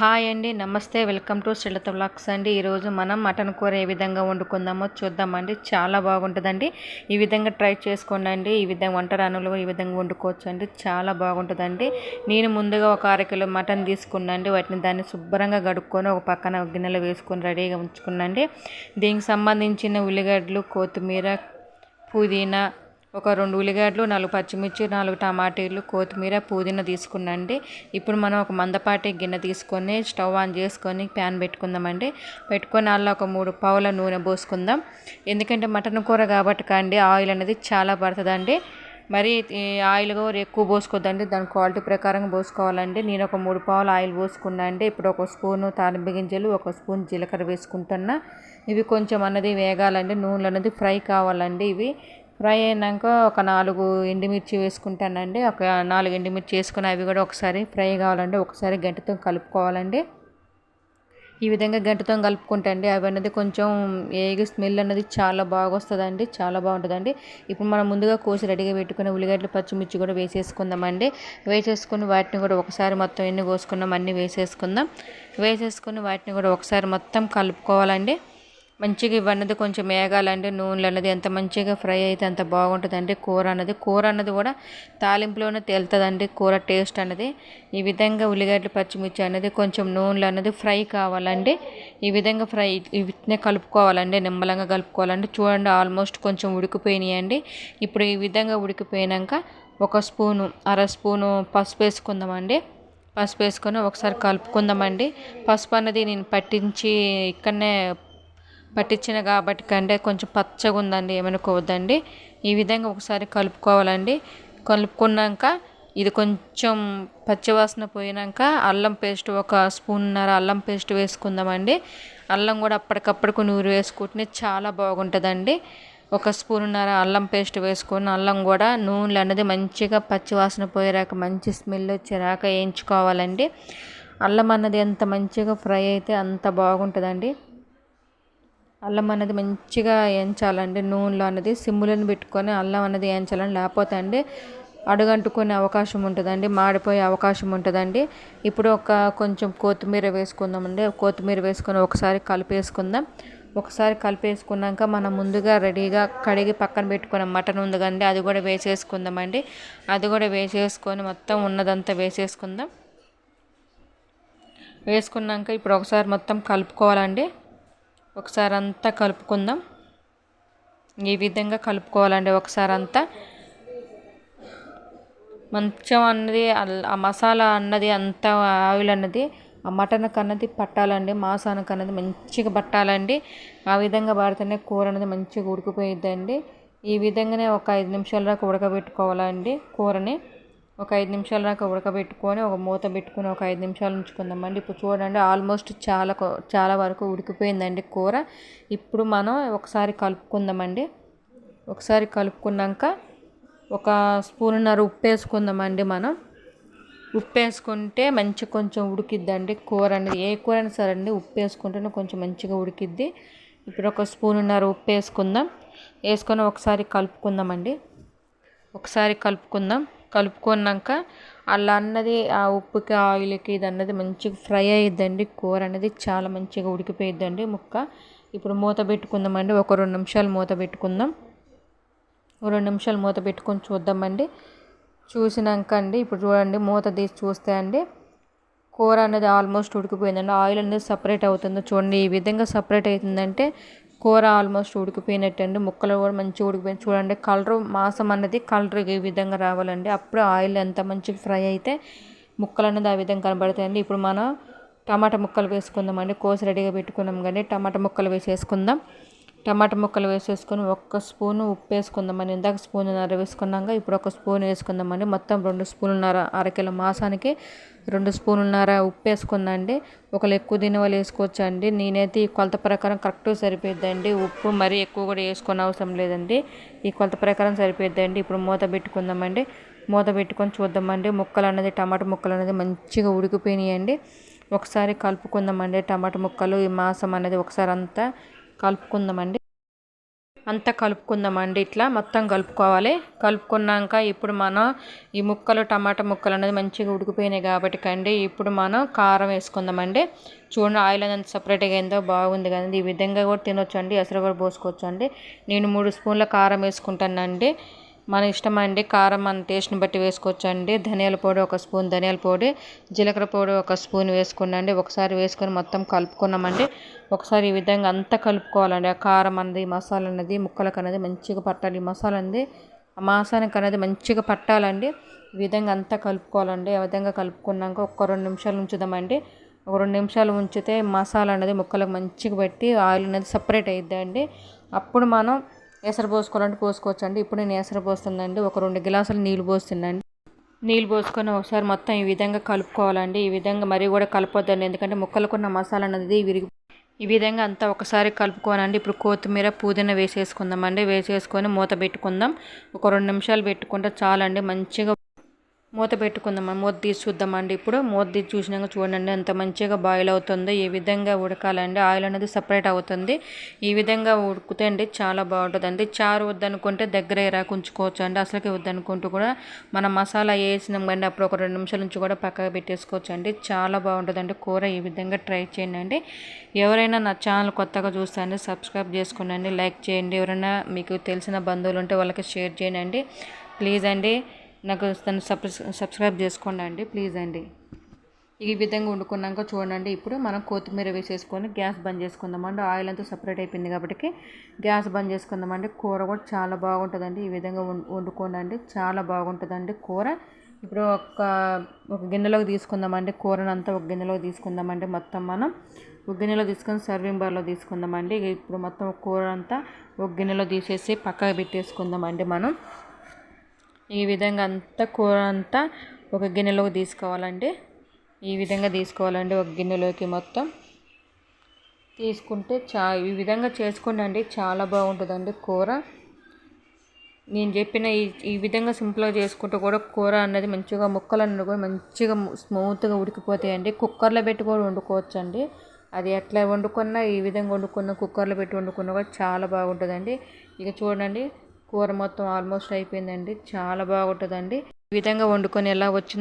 Hi అండి నమస్తే welcome to Srilatha blogs అండి. ఈరోజు మనం మటన్ కూర ఏ విధంగా వండుకుందామో చూద్దామండి. చాలా బాగుంటుందండి. ఈ విధంగా ట్రై చేసుకోండి ఈ విధంగా వంట రానులు ఈ విధంగా వండుకోవచ్చు అండి చాలా బాగుంటుందండి. నేను ముందుగా ఒక అరకిలో మటన్ తీసుకున్నాండి వాటిని దాన్ని శుభ్రంగా గడుక్కొని ఒక పక్కన గిన్నెలో వేసుకొని రెడీగా ఉంచుకున్నాండి దీనికి సంబంధించిన ఉల్లిగడ్డలు కొత్తిమీర పుదీనా ఒక రెండు ఉల్లిగడ్డలు నాలుగు పచ్చిమిర్చి నాలుగు టమాటీలు కొత్తిమీర పుదీనా తీసుకున్నండి. ఇప్పుడు మనం ఒక మందపాటి గిన్నె తీసుకొని స్టవ్ ఆన్ చేసుకొని ప్యాన్ పెట్టుకుందామండి. పెట్టుకొని అలా ఒక మూడు పావుల నూనె పోసుకుందాం. ఎందుకంటే మటన్ కూర కాబట్టి కండి ఆయిల్ అనేది చాలా పడుతుందండి. మరి ఆయిల్ కూడా ఎక్కువ పోసుకోవద్దండి దాని క్వాలిటీ ప్రకారం పోసుకోవాలండి. నేను ఒక మూడు పావులు ఆయిల్ పోసుకున్నా అండి. ఇప్పుడు ఒక స్పూను తాలింపు గింజలు ఒక స్పూన్ జీలకర్ర వేసుకుంటున్నా. ఇవి కొంచెం అన్నది వేగాలండి. నూనెలు అనేది ఫ్రై కావాలండి ఇవి. ఫ్రై అయినాక ఒక నాలుగు ఎండుమిర్చి వేసుకుంటానండి. ఒక నాలుగు ఎండుమిర్చి వేసుకుని అవి కూడా ఒకసారి ఫ్రై కావాలండి ఒకసారి గంటతో కలుపుకోవాలండి. ఈ విధంగా గంటతో కలుపుకుంటండి. అవి అనేది కొంచెం ఏగి స్మెల్ అనేది చాలా బాగా వస్తుందండి. చాలా బాగుంటుందండి. ఇప్పుడు మనం ముందుగా కోసి రెడీగా పెట్టుకుని ఉల్లిగడ్డలు పచ్చిమిర్చి కూడా వేసేసుకుందామండి. వేసేసుకుని వాటిని కూడా ఒకసారి మొత్తం ఎన్ని కోసుకున్నాం అన్నీ వేసేసుకుందాం. వేసేసుకుని వాటిని కూడా ఒకసారి మొత్తం కలుపుకోవాలండి. మంచిగా ఇవన్నది కొంచెం వేగాలండి నూనెలు అన్నది ఎంత మంచిగా ఫ్రై అయితే అంత బాగుంటుందండి కూర అన్నది. కూర అన్నది కూడా తాలింపులోనే తేలుతుందండి కూర టేస్ట్ అన్నది. ఈ విధంగా ఉల్లిగడ్డలు పచ్చిమిర్చి అనేది కొంచెం నూనెలు అన్నది ఫ్రై కావాలండి. ఈ విధంగా ఫ్రై వీటినే కలుపుకోవాలండి నిమ్మలంగా కలుపుకోవాలండి. చూడండి ఆల్మోస్ట్ కొంచెం ఉడికిపోయినాయండి. ఇప్పుడు ఈ విధంగా ఉడికిపోయినాక ఒక స్పూను అర స్పూను పసుపు వేసుకుందామండి. పసుపు వేసుకొని ఒకసారి కలుపుకుందామండి. పసుపు అన్నది నేను పట్టించి ఇక్కడనే పట్టించిన కాబట్టి కంటే కొంచెం పచ్చగా ఉందండి ఏమనుకోవద్దండి ఈ విధంగా ఒకసారి కలుపుకోవాలండి. కలుపుకున్నాక ఇది కొంచెం పచ్చివాసన పోయినాక అల్లం పేస్ట్ ఒక స్పూన్నర అల్లం పేస్ట్ వేసుకుందామండి. అల్లం కూడా అప్పటికప్పటికి నూరు వేసుకుంటే చాలా బాగుంటుందండి. ఒక స్పూన్నర అల్లం పేస్ట్ వేసుకొని అల్లం కూడా నూనెలు అనేది మంచిగా పచ్చివాసన పోయేరాక మంచి స్మెల్ వచ్చేరాక వేయించుకోవాలండి. అల్లం అన్నది ఎంత మంచిగా ఫ్రై అయితే అంత బాగుంటుందండి. అల్లం అనేది మంచిగా వేయించాలండి నూనెలో అనేది సిమ్ములను పెట్టుకొని అల్లం అనేది వేయించాలండి. లేకపోతే అండి అడుగంటుకునే అవకాశం ఉంటుందండి మాడిపోయే అవకాశం ఉంటుందండి. ఇప్పుడు ఒక కొంచెం కొత్తిమీర వేసుకుందామండి. కొత్తిమీర వేసుకొని ఒకసారి కలిపేసుకుందాం. ఒకసారి కలిపేసుకున్నాక మనం ముందుగా రెడీగా కడిగి పక్కన పెట్టుకున్న మటన్ ఉంది కండి అది కూడా వేసేసుకుందామండి. అది కూడా వేసేసుకొని మొత్తం ఉన్నదంతా వేసేసుకుందాం. వేసుకున్నాక ఇప్పుడు ఒకసారి మొత్తం కలుపుకోవాలండి. ఒకసారి అంతా కలుపుకుందాం. ఈ విధంగా కలుపుకోవాలండి ఒకసారి అంతా మంచం అన్నది ఆ మసాలా అన్నది అంత ఆయిల్ అన్నది ఆ మటన్కి అన్నది పట్టాలండి మాసానికి అన్నది మంచిగా పట్టాలండి. ఆ విధంగా పడితేనే కూర అనేది మంచిగా ఉడికిపోయిద్దండి. ఈ విధంగానే ఒక ఐదు నిమిషాల దాకా ఉడకబెట్టుకోవాలండి కూరని. ఒక ఐదు నిమిషాల దాకా ఉడకబెట్టుకొని ఒక మూత పెట్టుకొని ఒక ఐదు నిమిషాలు ఉంచుకుందామండి. ఇప్పుడు చూడండి ఆల్మోస్ట్ చాలా చాలా వరకు ఉడికిపోయిందండి కూర. ఇప్పుడు మనం ఒకసారి కలుపుకుందామండి. ఒకసారి కలుపుకున్నాక ఒక స్పూన్నర ఉప్పు వేసుకుందామండి మనం. ఉప్పు వేసుకుంటే మంచి కొంచెం ఉడికిద్దండి కూర అనేది. ఏ కూర అయినా సరే అండి ఉప్పు వేసుకుంటేనే కొంచెం మంచిగా ఉడికిద్ది. ఇప్పుడు ఒక స్పూన్నర ఉప్పు వేసుకుందాం. వేసుకొని ఒకసారి కలుపుకుందామండి. ఒకసారి కలుపుకుందాం. కలుపుకున్నాక అలా అన్నది ఆ ఉప్పుకి ఆయిల్కి ఇది అన్నది మంచిగా ఫ్రై అయ్యిద్దండి కూర అనేది చాలా మంచిగా ఉడికిపోయిద్దండి ముక్క. ఇప్పుడు మూత పెట్టుకుందామండి. ఒక రెండు నిమిషాలు మూత పెట్టుకుందాం. రెండు నిమిషాలు మూత పెట్టుకొని చూద్దామండి. చూసినాక అండి ఇప్పుడు చూడండి మూత తీసి చూస్తే అండి కూర అనేది ఆల్మోస్ట్ ఉడికిపోయిందండి. ఆయిల్ అనేది సపరేట్ అవుతుంది చూడండి. ఈ విధంగా సపరేట్ అవుతుందంటే కూర ఆల్మోస్ట్ ఉడికిపోయినట్టు అండి ముక్కలు కూడా మంచిగా ఉడికిపోయింది చూడండి కలర్ మాసం అన్నది కలర్ ఈ విధంగా రావాలండి. అప్పుడు ఆయిల్ ఎంత మంచిగా ఫ్రై అయితే ముక్కలు అనేది ఆ విధంగా కనబడతాయండి. ఇప్పుడు మనం టమాటా ముక్కలు వేసుకుందామండి. కోసి రెడీగా పెట్టుకున్నాం కానీ టమాటా ముక్కలు వేసేసుకుందాం. టమాటా ముక్కలు వేసేసుకొని ఒక్క స్పూను ఉప్పు వేసుకుందామని ఇందాక స్పూన్నర వేసుకున్నాక ఇప్పుడు ఒక స్పూన్ వేసుకుందామండి. మొత్తం రెండు స్పూన్లున్నర అరకిలో మాసానికి రెండు స్పూన్లున్నర ఉప్పు వేసుకుందండి. ఒకళ్ళు ఎక్కువ తినే వాళ్ళు వేసుకోవచ్చు అండి నేనైతే ఈ కొలత ప్రకారం కరెక్ట్గా సరిపోద్దండి ఉప్పు మరీ ఎక్కువ కూడా వేసుకునే అవసరం లేదండి. ఈ కొలత ప్రకారం సరిపోయిద్దండి. ఇప్పుడు మూత పెట్టుకుందామండి. మూత పెట్టుకొని చూద్దామండి. ముక్కలు అనేది టమాటా ముక్కలు అనేది మంచిగా ఉడికిపోయినాయండి. ఒకసారి కలుపుకుందామండి టమాటా ముక్కలు. ఈ మాసం అనేది ఒకసారి అంతా కలుపుకుందామండి. అంతా కలుపుకుందామండి ఇట్లా మొత్తం కలుపుకోవాలి. కలుపుకున్నాక ఇప్పుడు మనం ఈ ముక్కలు టమాటా ముక్కలు అనేది మంచిగా ఉడికిపోయినాయి కాబట్టి కండి ఇప్పుడు మనం కారం వేసుకుందామండి. చూడండి ఆయిల్ అనేది సపరేట్గా అయిందో బాగుంది కదండి. ఈ విధంగా కూడా తినొచ్చండి ఎసరు కూడా పోసుకోవచ్చు అండి నేను మూడు స్పూన్ల కారం వేసుకుంటానండి. మన ఇష్టం అండి. కారం మన టేస్ట్ని బట్టి వేసుకోవచ్చండి. ధనియాల పొడి ఒక స్పూన్ ధనియాల పొడి జీలకర్ర పొడి ఒక స్పూన్ వేసుకున్నాండి ఒకసారి వేసుకొని మొత్తం కలుపుకున్నామండి. ఒకసారి ఈ విధంగా అంతా కలుపుకోవాలండి. ఆ కారం అనేది మసాలా అనేది ముక్కలకు అనేది మంచిగా పట్టాలి. ఈ మసాలా అనేది ఆ మాసానికి అనేది మంచిగా పట్టాలండి. ఈ విధంగా అంతా కలుపుకోవాలండి. ఆ విధంగా కలుపుకున్నాక ఒక రెండు నిమిషాలు ఉంచుదామండి. ఒక రెండు నిమిషాలు ఉంచితే మసాలా అనేది ముక్కలకు మంచిగా పెట్టి ఆయిల్ అనేది సపరేట్ అయిద్దండి. అప్పుడు మనం ఎసరు పోసుకోవాలంటే పోసుకోవచ్చు అండి ఇప్పుడు నేను ఎసరు పోస్తుందండి. ఒక రెండు గ్లాసులు నీళ్ళు పోస్తుందండి. నీళ్ళు పోసుకొని ఒకసారి మొత్తం ఈ విధంగా కలుపుకోవాలండి. ఈ విధంగా మరీ కూడా కలపొద్దండి. ఎందుకంటే ముక్కలకున్న మసాలా అనేది విరిగి ఈ విధంగా అంతా ఒకసారి కలుపుకోనండి ఇప్పుడు కొత్తిమీర పుదీనా వేసేసుకుందామండి. వేసేసుకొని మూత పెట్టుకుందాం. ఒక రెండు నిమిషాలు పెట్టుకుంటే చాలండి. మంచిగా మూత పెట్టుకుందాం మూత తీసి చూద్దామండి. ఇప్పుడు మూత తీసి చూసినాక చూడండి ఎంత మంచిగా బాయిల్ అవుతుందో ఈ విధంగా ఉడకాలండి. ఆయిల్ అనేది సపరేట్ అవుతుంది. ఈ విధంగా ఉడికితే అండి చాలా బాగుంటుందండి. చారు వద్దనుకుంటే దగ్గర రాకు ఉంచుకోవచ్చు అండి. అసలుకి వద్దనుకుంటూ కూడా మనం మసాలా వేసినాం కండి అప్పుడు ఒక రెండు నిమిషాల నుంచి కూడా పక్కగా పెట్టేసుకోవచ్చు అండి. చాలా బాగుంటుందండి. కూర ఈ విధంగా ట్రై చేయండి. అండి ఎవరైనా నా ఛానల్ కొత్తగా చూస్తే సబ్స్క్రైబ్ చేసుకోండి లైక్ చేయండి. ఎవరైనా మీకు తెలిసిన బంధువులు ఉంటే వాళ్ళకి షేర్ చేయండి. ప్లీజ్ అండి నాకు తను సబ్స్క్రైబ్ చేసుకోండి అండి ప్లీజ్ అండి. ఈ విధంగా వండుకున్నాక చూడండి ఇప్పుడు మనం కొత్తిమీర వేసేసుకొని గ్యాస్ బంద్ చేసుకుందామండి. ఆయిల్ అంతా సపరేట్ అయిపోయింది కాబట్టి గ్యాస్ బంద్ చేసుకుందామండి. కూర కూడా చాలా బాగుంటుందండి. ఈ విధంగా వండుకోండి చాలా బాగుంటుందండి కూర. ఇప్పుడు ఒక ఒక గిన్నెలోకి తీసుకుందామండి. కూరను అంతా ఒక గిన్నెలోకి తీసుకుందామండి. మొత్తం మనం ఒక గిన్నెలో తీసుకొని సర్వింగ్ బార్లో తీసుకుందామండి. ఇప్పుడు మొత్తం కూర అంతా ఒక గిన్నెలో తీసేసి పక్కకు పెట్టేసుకుందామండి మనం. ఈ విధంగా అంతా కూర అంతా ఒక గిన్నెలోకి తీసుకోవాలండి. ఈ విధంగా తీసుకోవాలండి ఒక గిన్నెలోకి మొత్తం. తీసుకుంటే చా ఈ విధంగా చేసుకోండి అండి. చాలా బాగుంటుందండి కూర. నేను చెప్పిన ఈ ఈ విధంగా సింపుల్గా చేసుకుంటే కూడా కూర అన్నది మంచిగా ముక్కలు అన్నది కూడా మంచిగా స్మూత్గా ఉడికిపోతాయండి. కుక్కర్లో పెట్టి కూడా వండుకోవచ్చండి. అది ఎట్లా వండుకున్నా ఈ విధంగా వండుకున్న కుక్కర్లో పెట్టి వండుకున్నా కూడా చాలా బాగుంటుందండి. ఇక చూడండి కూర మొత్తం ఆల్మోస్ట్ అయిపోయిందండి. చాలా బాగుంటుందండి. ఈ విధంగా వండుకొని ఎలా వచ్చింది